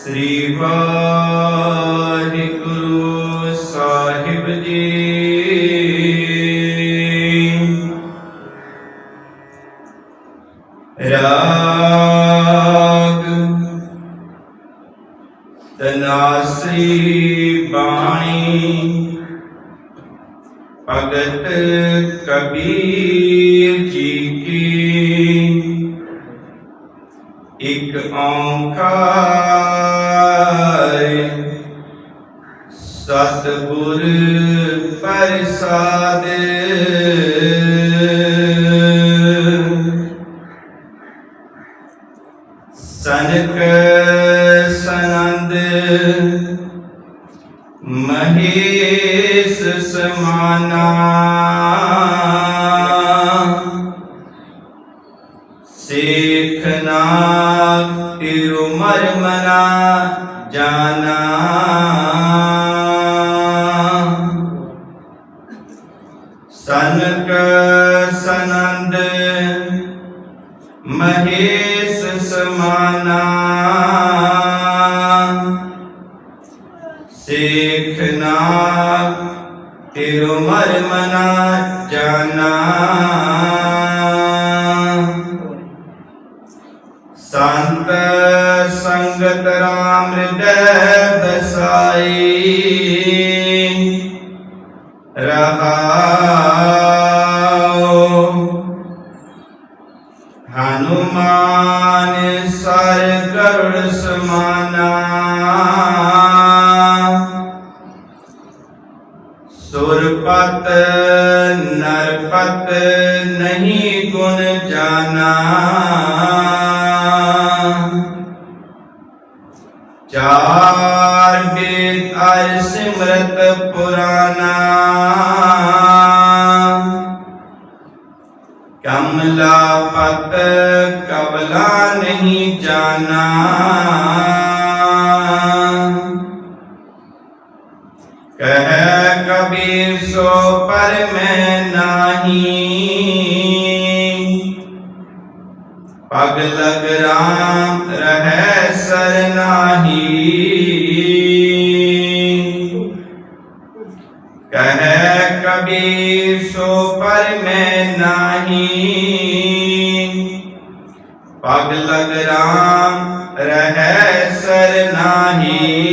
ਸ੍ਰੀ ਵਾਹਿਗੁਰੂ ਸਾਹਿਬ ਜੀ। ਰਾਗ ਤਨਾਸਰੀ ਬਾਣੀ ਭਗਤ ਕਬੀਰ ਜੀ ਕੀ। ਇੱਕ ਓੰਕਾਰ ਸਤਿਗੁਰ ਪ੍ਰਸਾਦ। ਸਨਕ ਸਨੰਦ ਮਹੇਸ਼ ਸਮਾਨਾ। ਸੇਖਨਾ ਸਨਕ ਸਨੰਦ ਮਹੇਸ਼ ਸਮਾਨਾ। ਸੇਖਨਾ ਤਿਰੁਮਰ ਮਨਾ ਜਾਨਾ। ਸੰਤ ਸੰਗਤ ਰਾਮ ਹਿਰਦੈ ਬਸਾਈ। ਸਰ ਕਰੁਣ ਸਮਾਨਾ। ਸੁਰਪਤ ਨਰਪਤ ਨਹੀਂ ਗੁਣ ਜਾਣਾ ਚਾਰ ਬੇਦ ਅਰ ਸਿਮਰਤ ਪੁਰਾਨਾ। ਕਬਲਾ ਨਹੀਂ ਜਾਣਾ। ਕਹਿ ਕਬੀਰ, ਸੋ ਪਰ ਮੈਂ ਨਾਹੀ। ਪਗ ਲਗ ਰਾਮ ਰਹਿ ਸਰਨਾਹੀ ਕਹਿ ਕਬੀਰ, ਸੋ ਪਰ ਮੈਂ ਨਾਹੀ। ਪਗ ਲਗ ਰਾਮ ਰਹਿ ਸਰਨਾਹੀ ਵਾਹਿਗੁਰੂ